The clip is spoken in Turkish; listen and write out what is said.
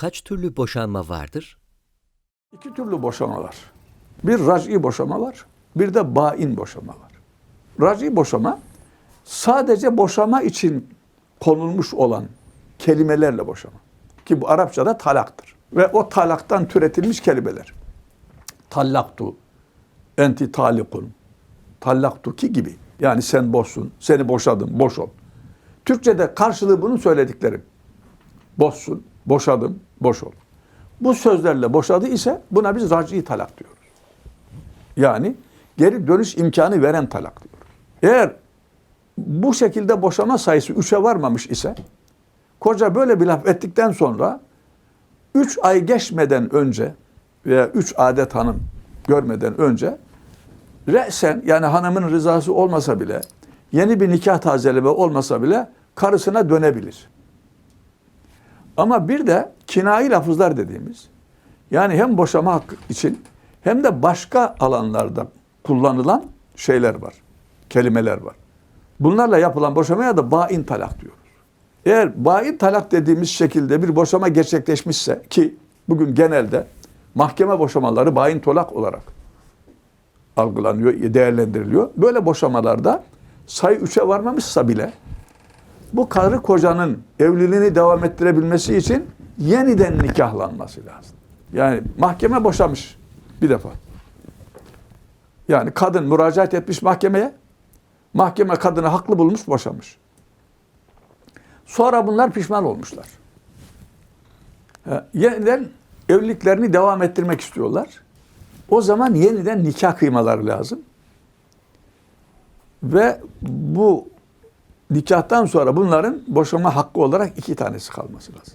kaç türlü boşanma vardır? İki türlü boşama var. Bir rac'i boşama var, bir de bain boşama var. Rac'i boşama sadece boşama için konulmuş olan kelimelerle boşama. Ki bu Arapçada talaktır. Ve o talaktan türetilmiş kelimeler. Tallaktu, enti talikun, tallaktu ki gibi. Yani sen boşsun, seni boşadım, boş ol. Türkçe'de karşılığı bunun söylediklerim. Boşsun, boşadım, boş ol. Bu sözlerle boşadı ise buna biz rac'i talak diyoruz. Yani geri dönüş imkanı veren talak diyoruz. Eğer bu şekilde boşama sayısı üçe varmamış ise koca böyle bir laf ettikten sonra üç ay geçmeden önce veya üç adet hanım görmeden önce re'sen yani hanımın rızası olmasa bile yeni bir nikah tazeleme olmasa bile karısına dönebilir. Ama bir de kinayi lafızlar dediğimiz yani hem boşama hakkı için hem de başka alanlarda kullanılan şeyler var. Kelimeler var. Bunlarla yapılan boşamaya da bain talak diyoruz. Eğer bain talak dediğimiz şekilde bir boşama gerçekleşmişse ki bugün genelde mahkeme boşamaları bain tolak olarak algılanıyor, değerlendiriliyor. Böyle boşamalarda sayı 3'e varmamışsa bile bu karı kocanın evliliğini devam ettirebilmesi için yeniden nikahlanması lazım. Yani mahkeme boşamış bir defa. Yani kadın müracaat etmiş mahkemeye. Mahkeme kadını haklı bulmuş, boşamış. Sonra bunlar pişman olmuşlar. Yeniden evliliklerini devam ettirmek istiyorlar. O zaman yeniden nikah kıymaları lazım. Ve bu nikahtan sonra bunların boşanma hakkı olarak iki tanesi kalması lazım.